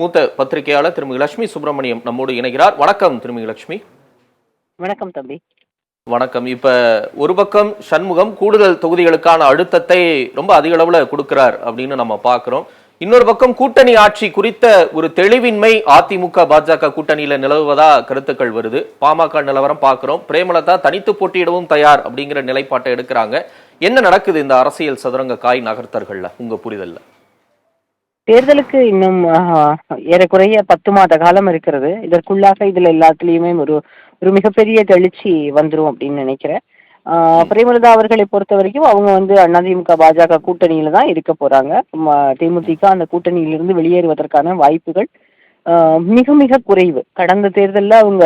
மூத்த பத்திரிகையாளர் திருமதி லட்சுமி சுப்பிரமணியம் நம்மோடு இணைகிறார். வணக்கம் திருமதி லட்சுமி. வணக்கம் தம்பி. வணக்கம். இப்ப ஒரு பக்கம் சண்முகம் கூடுதல் தொகுதிகளுக்கான அழுத்தத்தை ரொம்ப அதிக அளவுல கொடுக்கிறார் அப்படின்னு நம்ம பார்க்கிறோம். இன்னொரு பக்கம் கூட்டணி ஆட்சி குறித்த ஒரு தெளிவின்மை அதிமுக பாஜக கூட்டணியில நிலவுவதா கருத்துக்கள் வருது. பாமக நிலவரம் பார்க்கிறோம். பிரேமலதா தனித்து போட்டியிடவும் தயார் அப்படிங்கிற நிலைப்பாட்டை எடுக்கிறாங்க. என்ன நடக்குது இந்த அரசியல் சதுரங்க காய் நகர்த்தர்கள்ல? உங்க புரிதல்ல. தேர்தலுக்கு இன்னும் ஏறக்குறைய பத்து மாத காலம் இருக்கிறது. இதற்குள்ளாக இதுல எல்லாத்துலயுமே ஒரு ஒரு மிகப்பெரிய தெளிச்சி வந்துடும் அப்படின்னு நினைக்கிறேன். பிரேமலதா அவர்களை பொறுத்த வரைக்கும் அவங்க வந்து அதிமுக பாஜக கூட்டணியில தான் இருக்க போறாங்க. தேமுதிக அந்த கூட்டணியிலிருந்து வெளியேறுவதற்கான வாய்ப்புகள் மிக மிக குறைவு. கடந்த தேர்தலில் அவங்க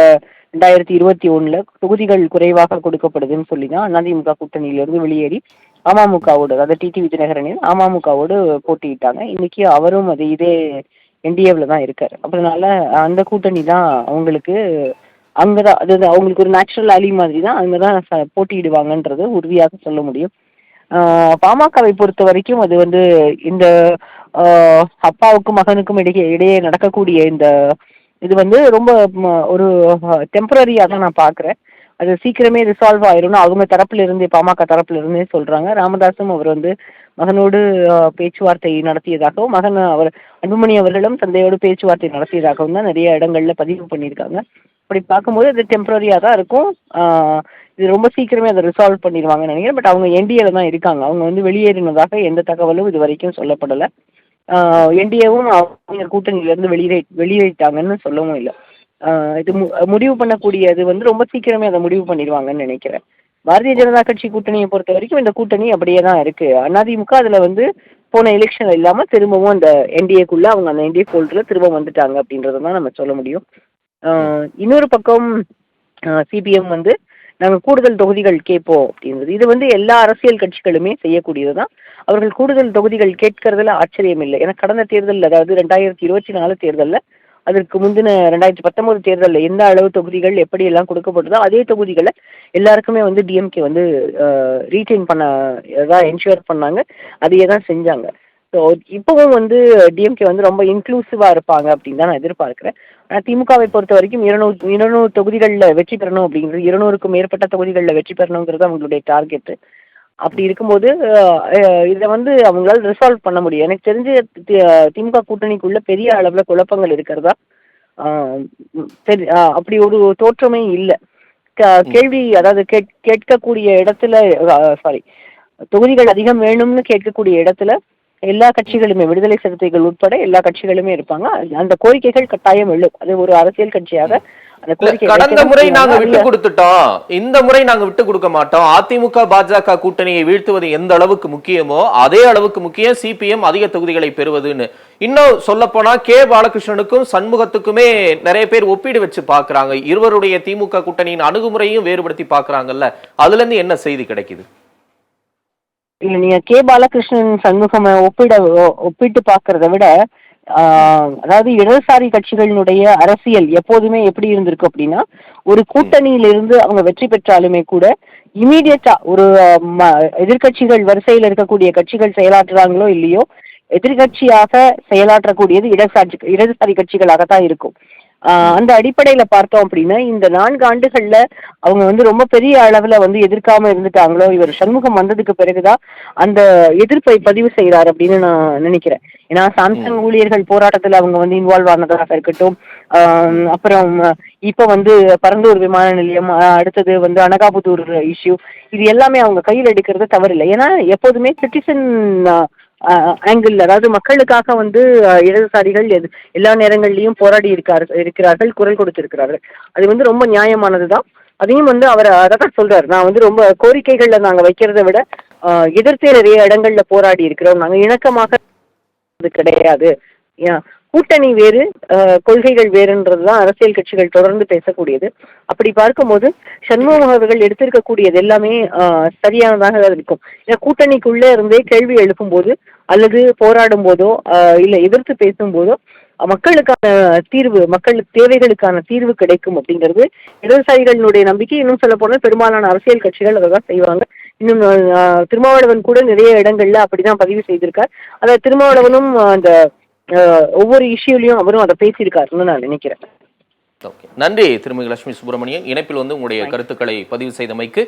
ரெண்டாயிரத்தி இருபத்தி ஒண்ணுல தொகுதிகள் குறைவாக கொடுக்கப்படுதுன்னு சொல்லி தான் அதிமுக கூட்டணியிலிருந்து வெளியேறி அமமுகவோடு அதாவது டிடி விஜயநகரனில் அமமுகவோடு போட்டியிட்டாங்க. இன்னைக்கு அவரும் அது இதே என்டிஏவில் தான் இருக்கார். அதனால அந்த கூட்டணி தான் அவங்களுக்கு அங்கதான் அது அது அவங்களுக்கு ஒரு நேச்சுரல் அலி மாதிரி தான் அங்கே தான் போட்டியிடுவாங்கன்றது உறுதியாக சொல்ல முடியும். பாமகவை பொறுத்த வரைக்கும் அது வந்து இந்த அப்பாவுக்கும் மகனுக்கும் இடையே இடையே நடக்கக்கூடிய இந்த இது வந்து ரொம்ப ஒரு டெம்பரரியாக தான் நான் பார்க்குறேன் அது சீக்கிரமே ரிசால்வ் ஆயிரும்னு அவங்க தரப்புல இருந்தே பாமக தரப்புல இருந்தே சொல்றாங்க. ராமதாசும் அவர் வந்து மகனோடு பேச்சுவார்த்தை நடத்தியதாகவும் மகன் அவர் அன்புமணி அவர்களும் தந்தையோடு பேச்சுவார்த்தை நடத்தியதாகவும் தான் நிறைய இடங்கள்ல பதிவு பண்ணியிருக்காங்க. அப்படி பார்க்கும்போது அது டெம்பரரியாக தான் இருக்கும். இது ரொம்ப சீக்கிரமே அதை ரிசால்வ் பண்ணிடுவாங்கன்னு நினைக்கிறேன். பட் அவங்க என்டிஏல தான் இருக்காங்க. அவங்க வந்து வெளியேறினதாக எந்த தகவலும் இது வரைக்கும் சொல்லப்படலை. என்டிஏவும் அவங்க கூட்டணியிலேருந்து வெளியே வெளியேறிட்டாங்கன்னு சொல்லவும் இல்லை இது மு- முடிவு பண்ணக்கூடியது வந்து ரொம்ப சீக்கிரமே அதை முடிவு பண்ணிடுவாங்கன்னு நினைக்கிறேன். பாரதிய ஜனதா கட்சி கூட்டணியை பொறுத்த வரைக்கும் இந்த கூட்டணி அப்படியே தான் இருக்கு. அதிமுக அதில் வந்து போன எலெக்ஷன் இல்லாமல் திரும்பவும் அந்த என்டிஏக்குள்ளே அவங்க அந்த என்டிஏ ஃபோல்டில் திரும்ப வந்துட்டாங்க அப்படின்றத தான் நம்ம சொல்ல முடியும். இன்னொரு பக்கம் சிபிஎம் வந்து நாங்கள் கூடுதல் தொகுதிகள் கேட்போம் அப்படின்றது. இது வந்து எல்லா அரசியல் கட்சிகளுமே செய்யக்கூடியது தான் அவர்கள் கூடுதல் தொகுதிகள் கேட்கறதுல ஆச்சரியம் இல்லை. ஏன்னா கடந்த தேர்தலில் அதாவது ரெண்டாயிரத்தி இருபத்தி நாலு தேர்தலில் அதற்கு முந்தின ரெண்டாயிரத்தி பத்தொன்பது தேர்தலில் எந்த அளவு தொகுதிகள் எப்படி எல்லாம் கொடுக்கப்பட்டதோ அதே தொகுதிகளை எல்லாருக்குமே வந்து டிஎம்கே வந்து ரீட்டைன் பண்ண தான் என்ஷுர் பண்ணாங்க. அதையே தான் செஞ்சாங்க. ஸோ இப்போவும் வந்து டிஎம்கே வந்து ரொம்ப இன்க்ளூசிவாக இருப்பாங்க அப்படின்னு தான் நான் எதிர்பார்க்குறேன். ஆனால் திமுகவை பொறுத்த வரைக்கும் இருநூறு இருநூறு தொகுதிகளில் வெற்றி பெறணும் அப்படிங்கிறது இருநூறுக்கும் மேற்பட்ட தொகுதிகளில் வெற்றி பெறணுங்கிறது அவங்களுடைய டார்கெட்டு அப்படி இருக்கும்போது இதை வந்து அவங்களால ரிசால்வ் பண்ண முடியும். எனக்கு தெரிஞ்சு தி- திமுக கூட்டணிக்குள்ள பெரிய அளவில் குழப்பங்கள் இருக்கிறதா? சரி அப்படி ஒரு தோற்றமே இல்லை. கேள்வி அதாவது கேட் கேட்கக்கூடிய இடத்துல சாரி தொகுதிகள் அதிகம் வேணும்னு கேட்கக்கூடிய இடத்துல எல்லா கட்சிகளுமே விடுதலை சிறுத்தைகள் உட்பட எல்லா கட்சிகளுமே இருப்பாங்க. அந்த கோரிக்கைகள் கட்டாயம் எழும். அது ஒரு அரசியல் கட்சியாக அந்த கோரிக்கை கடந்த முறை நாங்க. விட்டு கொடுத்துட்டோம். இந்த முறை நாங்க விட்டு கொடுக்க மாட்டோம். அதிமுக பாஜக கூட்டணியை வீழ்த்துவது எந்த அளவுக்கு முக்கியமோ அதே அளவுக்கு முக்கியம் சிபிஎம் அதிக தொகுதிகளை பெறுவதுன்னு. இன்னும் சொல்ல போனா கே. பாலகிருஷ்ணனுக்கும் சண்முகத்துக்குமே நிறைய பேர் ஒப்பீடு வச்சு பாக்குறாங்க. இருவருடைய திமுக கூட்டணியின் அணுகுமுறையும் வேறுபடுத்தி பாக்குறாங்கல்ல. அதுல இருந்து என்ன செய்தி கிடைக்குது? இல்லை நீங்கள் கே. பாலகிருஷ்ணன் சண்முகமாக ஒப்பிட ஒப்பிட்டு பார்க்கறத விட அதாவது இடதுசாரி கட்சிகளினுடைய அரசியல் எப்போதுமே எப்படி இருந்திருக்கு அப்படின்னா ஒரு கூட்டணியிலிருந்து அவங்க வெற்றி பெற்றாலுமே கூட இமீடியட்டா ஒரு எதிர்கட்சிகள் ம- எதிர்க்கட்சிகள் வரிசையில் இருக்கக்கூடிய கட்சிகள் செயலாற்றுறாங்களோ இல்லையோ எதிர்க்கட்சியாக செயலாற்றக்கூடியது இடதுசாரி இடதுசாரி கட்சிகளாகத்தான் இருக்கும். அந்த அடிப்படையில பார்த்தோம் அப்படின்னா இந்த நான்கு ஆண்டுகள்ல அவங்க வந்து ரொம்ப பெரிய அளவுல வந்து எதிர்க்காம இருந்துட்டாங்களோ இவர் சண்முகம் வந்ததுக்கு பிறகுதான் அந்த எதிர்ப்பை பதிவு செய்யறாரு அப்படின்னு நான் நினைக்கிறேன். ஏன்னா சாம்சங் ஊழியர்கள் போராட்டத்துல அவங்க வந்து இன்வால்வ் ஆனதாக இருக்கட்டும் அப்புறம் இப்ப வந்து பரந்தூர் விமான நிலையம் அடுத்தது வந்து அனகாபுத்தூர் இஷ்யூ இது எல்லாமே அவங்க கையில் எடுக்கிறது தவறில்லை. ஏன்னா எப்போதுமே சிட்டிசன் ஆங்கிள் அதாவது மக்களுக்காக வந்து இடதுசாரிகள் எது எல்லா நேரங்கள்லயும் போராடி இருக்கார் இருக்கிறார்கள் குரல் கொடுத்திருக்கிறார்கள். அது வந்து ரொம்ப நியாயமானது தான் அதையும் வந்து அவர் அதை சொல்கிறார் சொல்றாரு. நான் வந்து ரொம்ப கோரிக்கைகள்ல நாங்க வைக்கிறதை விட எதிர்த்து நிறைய இடங்கள்ல போராடி இருக்கிறோம். நாங்க இணக்கமாக இது கிடையாது. கூட்டணி வேறு கொள்கைகள் வேறுன்றது தான் அரசியல் கட்சிகள் தொடர்ந்து பேசக்கூடியது. அப்படி பார்க்கும்போது சண்முகம் அவர்கள் எடுத்திருக்கக்கூடியது எல்லாமே சரியானதாக இருக்கும். ஏன்னா கூட்டணிக்குள்ளே இருந்தே கேள்வி எழுப்பும்போது அல்லது போராடும் போதோ இல்லை எதிர்த்து பேசும்போதோ மக்களுக்கான தீர்வு மக்கள் தேவைகளுக்கான தீர்வு கிடைக்கும் அப்படிங்கிறது இடதுசாரிகளினுடைய நம்பிக்கை. இன்னும் சொல்ல போனால் பெரும்பாலான அரசியல் கட்சிகள் அதை தான் செய்வாங்க. இன்னும் திருமாவளவன் கூட நிறைய இடங்கள்ல அப்படிதான் பதிவு செய்திருக்கார். அதாவது திருமாவளவனும் அந்த ஒவ்வொரு இஷ்யூலையும் அவரும் அதை பேசியிருக்காருன்னு நான் நினைக்கிறேன். ஓகே நன்றி திருமதி லட்சுமி சுப்பிரமணியன். இணைப்பில் வந்து உங்களுடைய கருத்துக்களை பதிவு செய்தமைக்கு